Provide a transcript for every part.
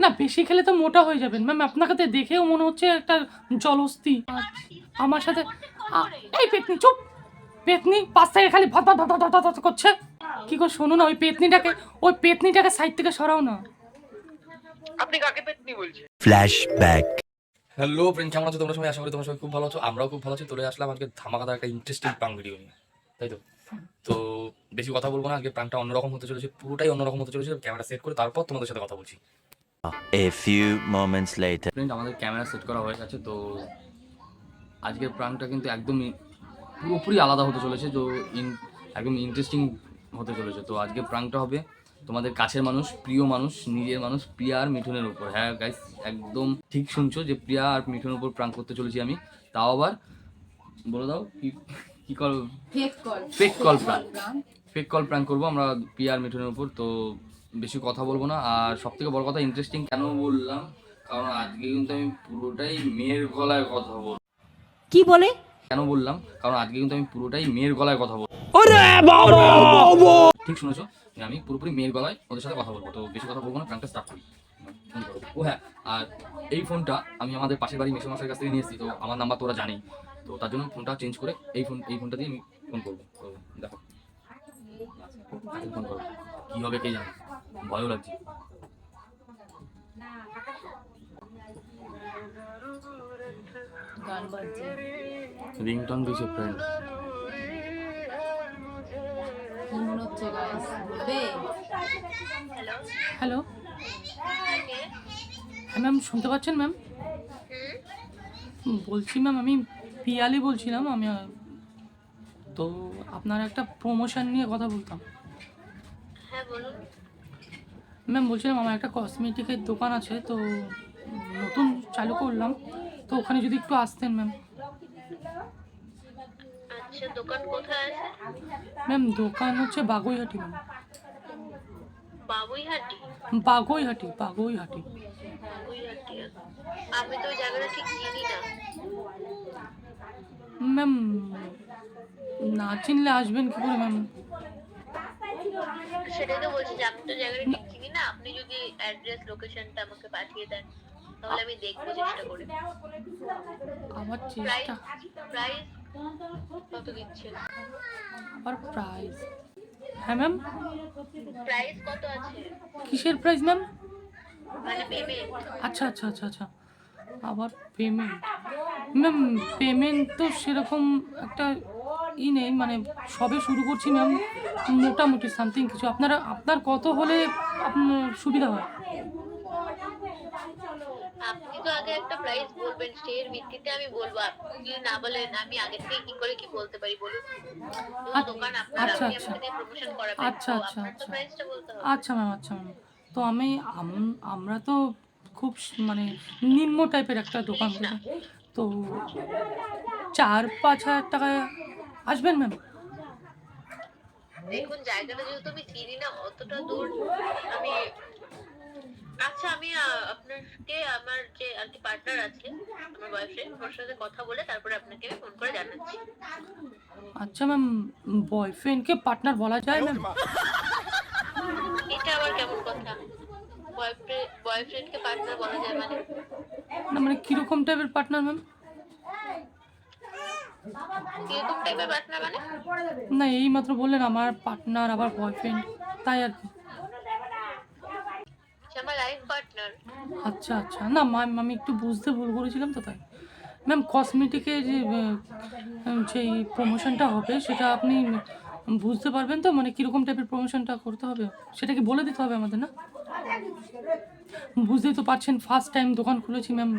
না বেশি খেলে তো মোটা হয়ে যাবেন। ম্যাম আপনাকে তো দেখেও মনে হচ্ছে একটা জলস্তি আমার সাথে এই পেতনি চুপ! পেতনি পাশ থেকে খালি ভাত ভাত ভাত ভাত করছে। কি করে শোনো না ওই পেতনিটাকে ওই পেতনিটাকে সাইড থেকে সরাও না। আপনি কাকে পেতনি বলছেন? Flashback. হ্যালো ফ্রেন্ড কেমন আছো? তোমরা সবাই আশা করি তোমরা সবাই খুব ভালো আছো। আমরাও খুব ভালো আছি। চলে আসলাম আজকে ধামাকাদার একটা ইন্টারেস্টিং প্রাং ভিডিও নিয়ে। তাই তো? তো বেশি কথা বলব না আজকে প্রাংটা অন্যরকম হতে চলেছে পুরোটাই অন্যরকম হতে চলেছে। ক্যামেরা সেট করে তারপর তোমাদের সাথে কথা বলছি। A few moments later. Friend আমাদের ক্যামেরা সেট করা হয়ে গেছে তো আজকের প্রাংটা কিন্তু একদমই পুরোপুরি আলাদা হতে চলেছে তো ইন একদম ইন্টারেস্টিং হতে চলেছে। তো আজকে প্রাংটা হবে তোমাদের কাছের মানুষ প্রিয় মানুষ নিজের মানুষ প্রিয়া আর মিঠুনের উপর। হ্যাঁ গাইস একদম ঠিক শুনছো যে প্রিয়া আর মিঠুনের উপর প্রাং করতে চলেছি আমি। তাও আবার বলে দাও কি কি call fake call fake call prank fake call prank করব আমরা পিয়ার মিঠুনের উপর তো বেশি কথা বলব না। আর সব থেকে বড় কথা ইন্টারেস্টিং কেন বললাম? কারণ আজকে কিন্তু আমি পুরোটাই মেয়ের গলায় কথা বলব কি বলে? কেন বললাম? কারণ আজকে কিন্তু আমি পুরোটাই মেয়ের গলায় কথা বলব ঠিক শুনেছো যে আমি পুরোপুরি মেয়ের গলায় ওদের সাথে কথা বলব। তো বেশি কথা বলব না প্রাঙ্কটা স্টার্ট করি। ও হ্যাঁ আর এই ফোনটা আমি আমাদের পাশের বাড়ি মেসো মাসের কাছ থেকে নিয়ে এসেছি তো আমার নাম্বার তোরা জানেই। তো তার জন্য ফোনটা চেঞ্জ করে এই ফোন এই ফোনটা দিয়ে আমি ফোন করব। তো দেখো। ফোন করো। কি হবে কে জানে? ভয়ও লাগছে গান রিংটন দিয়েছে ফ্রেন্ড হ্যালো হ্যাঁ ম্যাম শুনতে পাচ্ছেন ম্যাম বলছি ম্যাম আমি পিয়ালি বলছিলাম আমি তো আপনার একটা প্রমোশন নিয়ে কথা বলতাম। হ্যাঁ বলুন। ম্যাম বলছিলাম আমার একটা কসমেটিকের দোকান আছে তো নতুন চালু করলাম। তো ওখানে যদি একটু আসতেন ম্যাম। আচ্ছা দোকান কোথায় আছে? ম্যাম দোকান হচ্ছে বাগুইহাটি ম্যাম। বাগুইহাটি? বাগুইহাটি আমি তো জায়গাটা ঠিক চিনি না। ম্যাম না চিনলে আসবেন কি করে ম্যাম? সেটাই তো বলছি যে আমি তো জায়গাটা ঠিক চিনি না। আপনি যদি অ্যাড্রেস লোকেশনটা আমাকে পাঠিয়ে দেন তাহলে আমি দেখব চেষ্টা করে। আমার চেষ্টা। প্রাইস কত দিচ্ছেন? আবার প্রাইস হ্যাঁ ম্যাম প্রাইস কত আছে? কিসের প্রাইস ম্যাম মানে আচ্ছা আচ্ছা আচ্ছা আচ্ছা। আবার পেমেন্ট ম্যাম পেমেন্ট তো সেরকম একটা ই নেই মানে সবে শুরু করছি ম্যাম মোটামুটি সামথিং কিছু। আপনারা আপনার কত হলে আপনার সুবিধা হয়? আপনি তো আগে একটা প্রাইস বলবেন সেই ভিত্তিতে আমি বলব। আপনি না বলেন আমি আগে থেকে কি করে কি বলতে পারি বলুন। আচ্ছা, দোকান আপনার আচ্ছা, আচ্ছা। আচ্ছা, আচ্ছা, আচ্ছা। হবে। আচ্ছা ম্যাম আচ্ছা ম্যাম তো আমি আমরা তো খুব মানে নিম্ন টাইপের একটা দোকান। তো চার পাঁচ হাজার টাকায় আসবেন ম্যাম। দেখুন জায়গাটা যেহেতু আমি চিনি না অতটা দূর আমি আচ্ছা আমি আপনাকে আমার যে আর কি পার্টনার আছে আমার বয়ফ্রেন্ড ওর সাথে কথা বলে তারপরে আপনাকে আমি ফোন করে জানাচ্ছি। আচ্ছা ম্যাম বয়ফ্রেন্ডকে পার্টনার বলা যায় ম্যাম? এটা আবার কেমন কথা? বয়ফ্রেন্ড বয়ফ্রেন্ডকে পার্টনার বলা যায় মানে? না মানে কীরকম টাইপের পার্টনার ম্যাম? কীরকম টাইপের পার্টনার মানে? না এই মাত্র বললেন আমার পার্টনার আবার বয়ফ্রেন্ড তাই আর কি। আমার লাইফ পার্টনার আচ্ছা আচ্ছা। না ম্যাম আমি একটু বুঝতে ভুল করেছিলাম তো তাই। ম্যাম কসমেটিকের যে যেই প্রমোশনটা হবে সেটা আপনি বুঝতে পারবেন তো? মানে কীরকম টাইপের প্রমোশনটা করতে হবে? সেটা কি বলে দিতে হবে আমাদের না? বুঝতেই তো পারছেন ফার্স্ট টাইম দোকান খুলেছি ম্যাম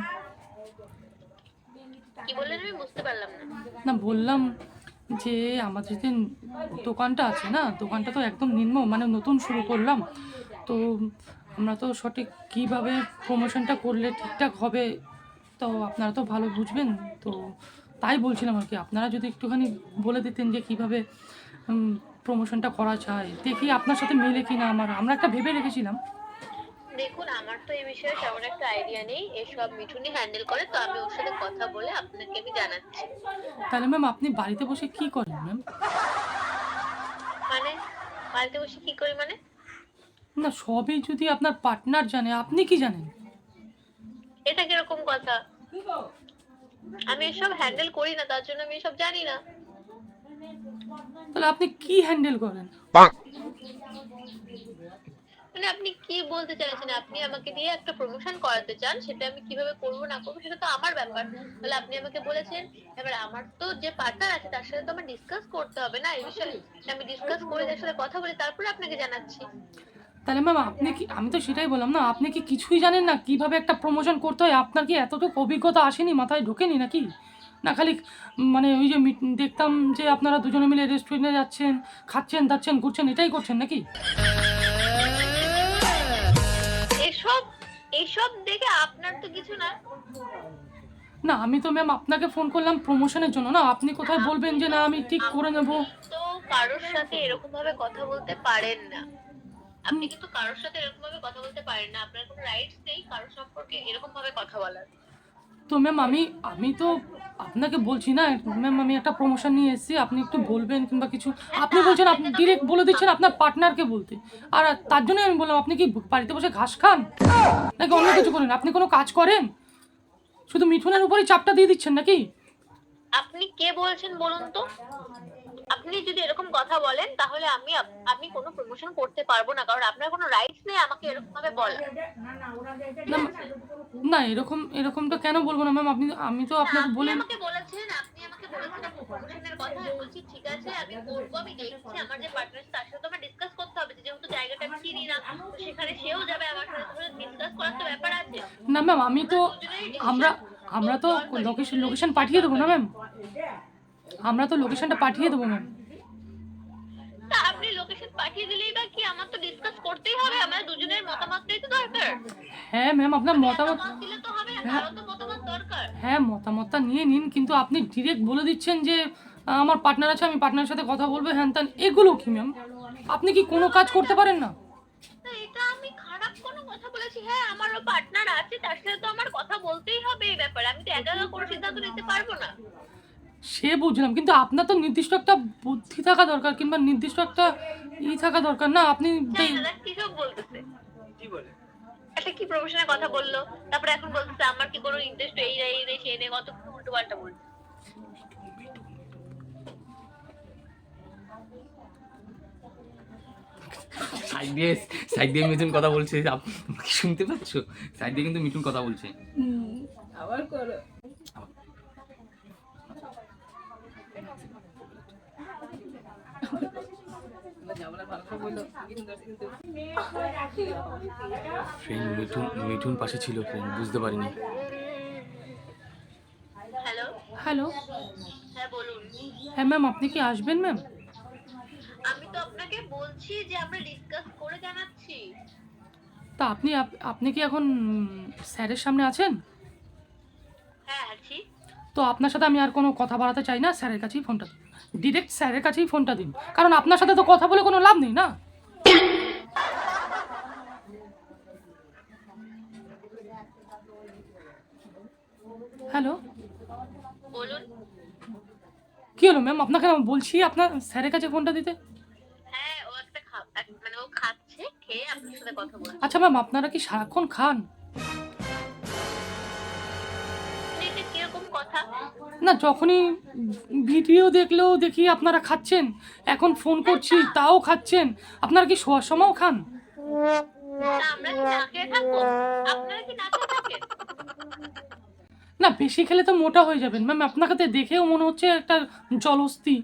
বুঝতে পারলাম না। না, বললাম যে আমাদের যে দোকানটা আছে না, দোকানটা তো একদম নিম্ন মানে নতুন শুরু করলাম। তো আমরা তো সঠিক কীভাবে প্রমোশনটা করলে ঠিকঠাক হবে, তো আপনারা তো ভালো বুঝবেন। তো তাই বলছিলাম আর কি, আপনারা যদি একটুখানি বলে দিতেন যে কীভাবে প্রমোশনটা করা যায়। দেখি আপনার সাথে মেলে কি না আমার। আমরা একটা ভেবে রেখেছিলাম। দেখুন আমার তো এই বিষয়ে তেমন একটা আইডিয়া নেই। এসব মিঠুনি হ্যান্ডেল করে তো আমি ওর সাথে কথা বলে আপনাকে আমি জানাচ্ছি। তাহলে ম্যাম আপনি বাড়িতে বসে কী করেন ম্যাম? মানে? বাড়িতে বসে কি করি মানে? না সবই যদি আপনার পার্টনার জানে আপনি কি জানেন? এটা কীরকম কথা? আমি এসব হ্যান্ডেল করি না তার জন্য আমি এসব জানি না। তাহলে আপনি কি হ্যান্ডেল করেন? মানে আপনি কি বলতে চাইছেন? আপনি আমাকে দিয়ে একটা প্রমোশন করাতে চান, সেটা আমি কীভাবে করব, না করব, সেটা তো আমার ব্যাপার। তাহলে আপনি আমাকে বলেছেন, এবার আমার তো যে পার্টনার আছে, তার সাথে তো আমার ডিসকাস করতে হবে না এই বিষয়ে? আমি ডিসকাস করে তার সাথে কথা বলে তারপরে আপনাকে জানাচ্ছি। তাহলে ম্যাম আপনি কি আমি তো সেটাই বললাম না, আপনি কি কিছুই জানেন না কীভাবে একটা প্রমোশন করতে হয়? আপনার কি এতটুকু অভিজ্ঞতা আসেনি, মাথায় ঢোকেনি নাকি? না, খালি মানে ওই যে দেখতাম যে আপনারা দুজনে মিলে রেস্টুরেন্টে যাচ্ছেন, খাচ্ছেন, দাচ্ছেন ঘুরছেন এটাই করছেন নাকি? এসব দেখে আপনার তো কিছু না। না আমি তো ম্যাম আপনাকে ফোন করলাম প্রমোশনের জন্য। না আপনি কোথায় বলবেন যে না আমি ঠিক করে নেব। তো কারোর সাথে এরকম ভাবে কথা বলতে পারেন না। আপনি কিন্তু কারোর সাথে এরকম ভাবে কথা বলতে পারেন না। আপনার কোনো রাইটস নেই কারোর সম্পর্কে এরকম ভাবে কথা বলার। তো ম্যাম আমি আমি তো আপনাকে বলছি না ম্যাম আমি একটা প্রমোশন নিয়ে এসেছি, আপনি একটু বলবেন কিংবা কিছু, আপনি বলছেন, আপনি ডিরেক্ট বলে দিচ্ছেন আপনার পার্টনারকে বলতে। আর তার জন্যই আমি বললাম, আপনি কি বাড়িতে বসে ঘাস খান? নাকি অন্য কিছু করেন? আপনি কোনো কাজ করেন? শুধু মিঠুনের উপরেই চাপটা দিয়ে দিচ্ছেন নাকি? আপনি কে বলছেন বলুন তো? আপনি যদি এরকম কথা বলেন তাহলে আমি আমি কোনো প্রমোশন করতে পারব না। কারণ আপনার কোনো রাইটস নেই আমাকে এরকম ভাবে বলার না না এরকম এরকমটা কেন বলব না ম্যাম? আপনি আমি তো আপনাকে আপনি বলেন আমাকে বলেছেন আপনি আমাকে বলেছেন আপনি প্রমোশনের কথা আমি বলছি ঠিক আছে আমি করব আমি দেখছি আমার যে পার্টনার তার সাথে তো আমার ডিসকাস করতে হবে যেহেতু জায়গাটা আমি চিনি না তো সেখানে সেও যাবে আমার সাথে ডিসকাস করার তো ব্যাপার আছে। না ম্যাম আমি তো আমরা আমরা তো লোকেশন লোকেশন পাঠিয়ে দেবো না ম্যাম? আমরা তো লোকেশনটা পাঠিয়ে দেবো ম্যাম আপনি লোকেশন পাঠিয়ে দিলেই বা কি? আমার তো ডিসকাস করতেই হবে। আমার দুজনের মতামতটাই তো দরকার। হ্যাঁ ম্যাম আপনার মতামত দিলে তো হবে। না তো মতামত দরকার। হ্যাঁ মতামতটা নিয়ে নিন কিন্তু আপনি ডিরেক্ট বলে দিচ্ছেন যে আমার পার্টনার আছে আমি পার্টনারের সাথে কথা বলব। হ্যান ত্যান এগুলো কি ম্যাম আপনি কি কোনো কাজ করতে পারেন না? এটা আমি খারাপ কোনো কথা বলেছি। হ্যাঁ আমারও পার্টনার আছে তার সাথে তো আমার কথা বলতেই হবে এই ব্যাপারে। আমি তো একা সিদ্ধান্ত নিতে পারব না। সে বুঝলাম কিন্তু আপনার তো নির্দিষ্ট একটা বুদ্ধি থাকা দরকার কিংবা নির্দিষ্ট একটা ই থাকা দরকার না? আপনি জানি এই- না দেখ কি বলতেছে। কি বলে? একটা কি প্রফেশনের কথা বলল? তারপরে এখন বলতেছে আমার কি কোনো ইন্টারেস্ট এই নেই এই সেই নেই কত উল্টো পাল্টা বলছে। সাইড দিয়ে সাইড দিয়ে মিঠুন কথা বলছে আপ- শুনতে পাচ্ছ? সাইড দিয়ে কিন্তু মিঠুন কথা বলছে। আবার করো। ফ্রেন্ড মিঠুন মিঠুন পাশে ছিল ফ্রেন্ড বুঝতে পারিনি। হ্যালো? হ্যালো? হ্যাঁ বলুন। হ্যাঁ ম্যাম আপনি কি আসবেন ম্যাম? আমি তো আপনাকে বলছি যে আমরা ডিসকাস করে জানাচ্ছি। তা আপনি আপনি কি এখন স্যারের সামনে আছেন? হ্যাঁ আছি তো আপনার সাথে আমি আর কোনো কথা বাড়াতে চাই না স্যারের কাছেই ফোনটা দিন। ডিরেক্ট স্যারের কাছেই ফোনটা দিন। কারণ আপনার সাথে তো কথা বলে কোনো লাভ নেই না? হ্যালো বলুন। কি হলো ম্যাম আপনাকে আমি বলছি আপনার স্যারের কাছে ফোনটা দিতে? হ্যাঁ মানে আচ্ছা ম্যাম আপনারা কি সারাক্ষণ খান? না, যখনই ভিডিও দেখলেও দেখি আপনারা খাচ্ছেন, এখন ফোন করছি, তাও খাচ্ছেন, আপনারা কি শোয়ার সময়ও খান? না, বেশি খেলে তো মোটা হয়ে যাবেন। ম্যাম, আপনাকে দেখেও মনে হচ্ছে একটা জলস্তি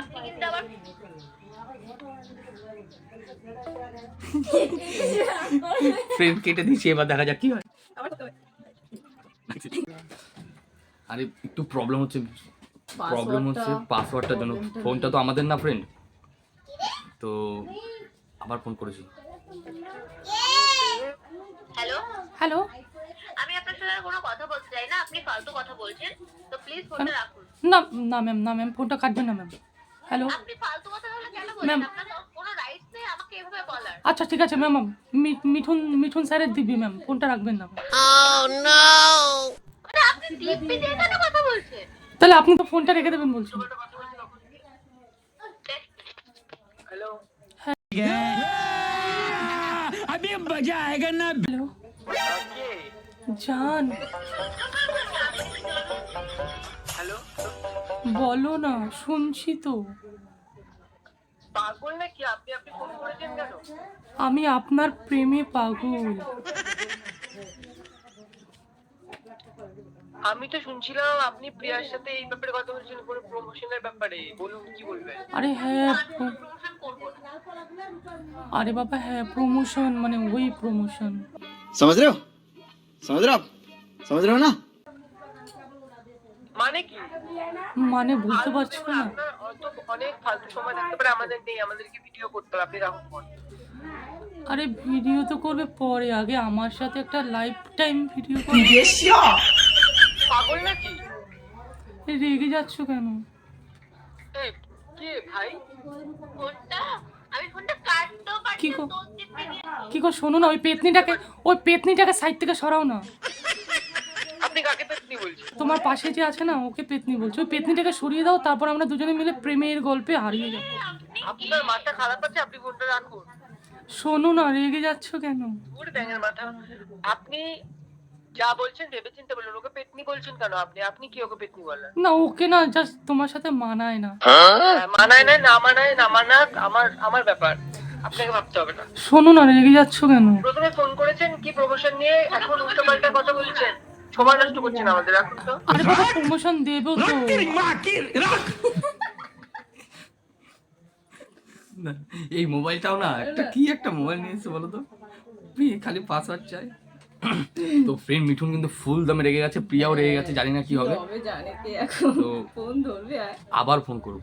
আপনি কিন্তু আবার ফ্রেন্ড কেটে দিয়েছি এবার দেখা যাক কি হয়। আরে একটু প্রবলেম হচ্ছে। প্রবলেম হচ্ছে পাসওয়ার্ডটার জন্য ফোনটা তো আমাদের না ফ্রেন্ড তো আবার ফোন করেছি। হ্যালো হ্যালো আমি আপনার সাথে কোনো কথা বলতে চাই না আপনি ফালতু কথা বলছেন তো প্লিজ ফোনটা রাখুন। না না ম্যাম না ম্যাম ফোনটা কাটবেন না ম্যাম হ্যালো আপনি ফালতু কথা কেন বলছেন ম্যাম। আপনার তো কোনো রাইটস নেই আমাকে এভাবে বলার আচ্ছা ঠিক আছে ম্যাম মিঠুন মিঠুন স্যারের দিবি ম্যাম ফোনটা রাখবেন না। বলছেন? তাহলে আপনি তো ফোনটা রেখে দেবেন বলছেন জান। বলো না শুনছি তো। পাগল নাকি আপনি আপনি ফোন করেছেন কেন আমি আপনার প্রেমে পাগল আমি তো শুনছিলাম আপনি প্রিয়ার সাথে এই ব্যাপারে কথা বলছেন কোনো প্রমোশনের ব্যাপারে বলুন কি বলবেন আরে হ্যাঁ প্র- প্রমোশন করবো না আরে বাবা হ্যাঁ প্রমোশন মানে ওই প্রমোশন समझ रहे हो समझ रहे हो आप समझ रहे हो ना মানে কি? মানে বুঝতে পারছ না অত অনেক ফালতু সময় থাকতে পারে আমাদের নেই আমাদেরকে ভিডিও করতে হবে আপনি রাখুন আরে ভিডিও তো করবে পরে আগে আমার সাথে একটা লাইফ টাইম ভিডিও করবে। পাগল নাকি? রেগে যাচ্ছ কেন? কে ভাই? ফোনটা আমি ফোনটা কাটতেও কি কি কর শোনো না ওই পেতনিটাকে ওই পেতনিটাকে সাইড থেকে সরাও না। আপনি কাকে পেতনি বলছেন? তোমার পাশে যে আছে না ওকে পেতনি বলছো। পেতনিটাকে সরিয়ে দাও তারপর আমরা দুজনে মিলে প্রেমের গল্পে হারিয়ে যাব। আপনার মাথা খারাপ আছে আপনি ফোনটা রাখুন। শোনো না রেগে যাচ্ছ কেন? ব্যাঙের মাথা। আপনি যা বলছেন ভেবে চিন্তে বলুন ওকে পেতনি বলছেন কেন আপনি? আপনি কি ওকে পেতনি বলেন? না ওকে না জাস্ট তোমার সাথে মানায় না। মানায় না না মানায় না মানাক আমার আমার ব্যাপার। আপনাকে ভাবতে হবে না। শোনো না রেগে যাচ্ছ কেন? প্রথমে ফোন করেছেন কি প্রমোশন নিয়ে এখন উল্টো পাল্টা কথা বলছেন? সময় নষ্ট করছেন আমাদের এখন তো। আরে বাবা প্রমোশন দেবো তো। না, এই মোবাইলটাও না একটা কি একটা মোবাইল নিয়েছে বলো তো? প্রিয় খালি পাসওয়ার্ড চাই। তো ফ্রেন্ড মিঠুন কিন্তু ফুল দামে রেগে গেছে প্রিয়াও রেগে গেছে জানি না কি হবে। তবে জানে কে এখন তো ফোন ধরবে আর। আবার ফোন করব।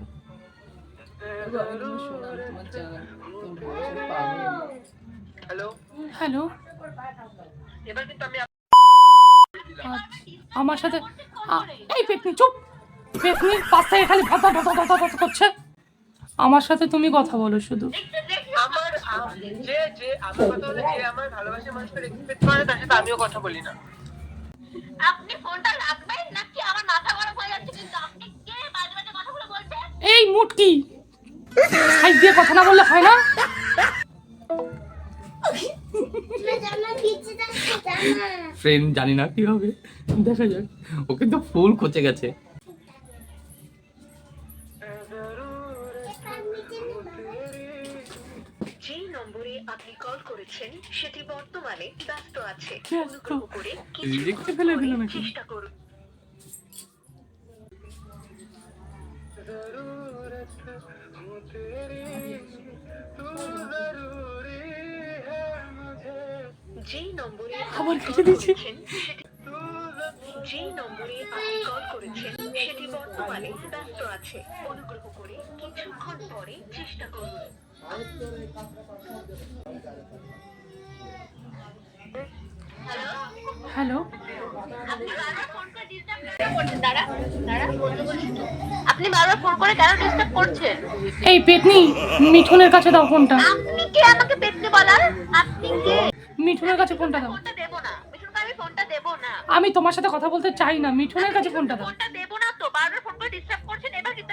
হ্যালো হ্যালো এবার কিন্তু আমি আমার সাথে এই পেতনি চুপ। পেতনি পাশ থেকে খালি ভাতা ভাতা ভাতা ভাতা করছে। আমার সাথে তুমি কথা বলো শুধু। আমার যে যে আমার কথা হলে যে আমার ভালোবাসা মানুষকে রেসপেক্ট করে তার সাথে আমিও কথা বলি না। আপনি ফোনটা রাখবেন নাকি আমার মাথা গরম হয়ে যাচ্ছে? কিন্তু আপনি কে? মাঝে মাঝে কথাগুলো বলছেন। এই মুটকি। সাইড দিয়ে কথা না বললে হয় না? ফ্রেন্ড জানি না কি হবে দেখা যাক। ও কিন্তু ফুল খচে গেছে। যে নম্বরে আপনি কল করেছেন সেটি বর্তমানে ব্যস্ত আছে। রিজেক্ট ফেলে দিল নাকি? চেষ্টা করুন। যেই নম্বরে আবার কেটে দিয়েছি। যেই নম্বরে আপনি কল করেছেন সেটি বর্তমানে ব্যস্ত আছে। অনুগ্রহ করে কিছুক্ষণ পরে চেষ্টা করুন। হ্যালো? আপনি বারবার ফোন করে কেন ডিস্টার্ব করছেন? এই পেতনি মিঠুনের কাছে দাও ফোনটা আপনি কে? আমাকে পেটতে বলার? আপনি কে? মিঠুনের কাছে ফোনটা দাও। ফোনটা দেবো না। মিঠুনকে আমি ফোনটা দেবো না। আমি তোমার সাথে কথা বলতে চাই না। মিঠুনের কাছে ফোনটা দাও। ফোনটা দেবো না তো। বারবার ফোন করে ডিস্টার্ব করছেন। এবার কিন্তু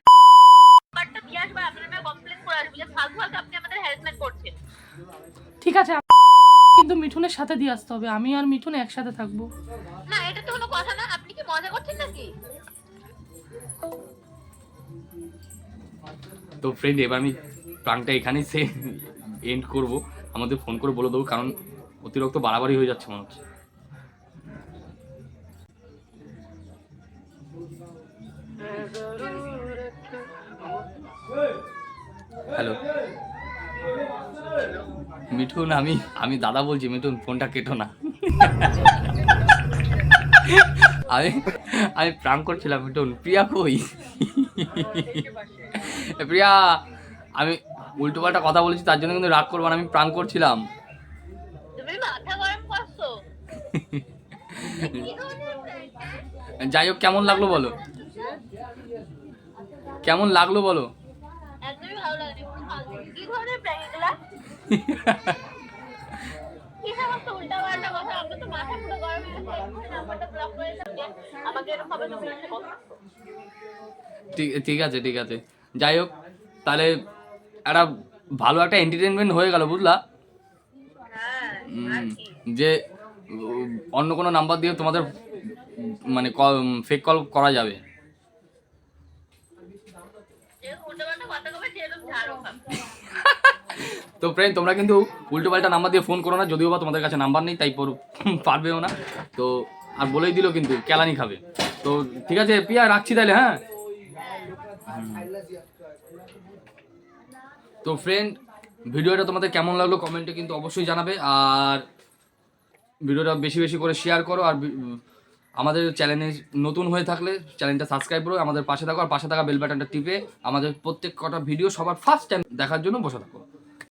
নাম্বারটা দিয়ে আসবে। আপনার নামে কমপ্লেন করে আসবে যে ফালতু ফালতু আপনি আমাদের হ্যারাসমেন্ট করছেন। ঠিক আছে কিন্তু মিঠুনের সাথে দিয়ে আসতে হবে। আমি আর মিঠুন একসাথে থাকব। না এটা তো কোনো কথা না। আপনি কি মজা করছেন নাকি? তো ফ্রেন্ড এবার আমি প্রাংটা এখানেই সে এন্ড করব। আমাদের ফোন করে বলে দেবো কারণ অতিরিক্ত বাড়াবাড়ি হয়ে যাচ্ছে মনে হচ্ছে। হ্যালো। মিঠুন, আমি আমি দাদা বলছি, মিঠুন, ফোনটা কেটো না। আমি আমি প্রাং করছিলাম, মিঠুন। প্রিয়া কই? প্রিয়া, আমি উল্টো পাল্টা কথা বলেছি, তার জন্য কিন্তু রাগ করব না, আমি প্রাং করছিলাম। তুমি মাথা গরম করছ যাই হোক কেমন লাগল বলো? কেমন লাগল বলো? ঠিক আছে ঠিক আছে। যাই হোক তাহলে একটা ভালো একটা এন্টারটেনমেন্ট হয়ে গেল বুঝলা? যে অন্য কোনো নাম্বার দিয়ে তোমাদের মানে কল ফেক কল করা যাবে। তো ফ্রেন্ড তোমরা কিন্তু উল্টো পাল্টা নাম্বার দিয়ে ফোন করো না, যদিও বা তোমাদের কাছে নাম্বার নেই, তাই পর- পারবেও না। তো, আর বলেই দিল কিন্তু, কেলানি খাবে। তো, ঠিক আছে, পিয়া, রাখছি তাহলে হ্যাঁ? তো ফ্রেন্ড ভিডিওটা তোমাদের কেমন লাগল কমেন্টে কিন্তু অবশ্যই জানাবে, আর ভিডিওটা বেশি বেশি করে শেয়ার করো, আর আমাদের চ্যানেলে নতুন হয়ে থাকলে চ্যানেলটা সাবস্ক্রাইব করো, আমাদের পাশে থাকো, আর পাশে থাকা বেল বাটনটা টিপে আমাদের প্রত্যেক কটা ভিডিও সবার ফার্স্ট টাইম দেখার জন্য বসে থাকো।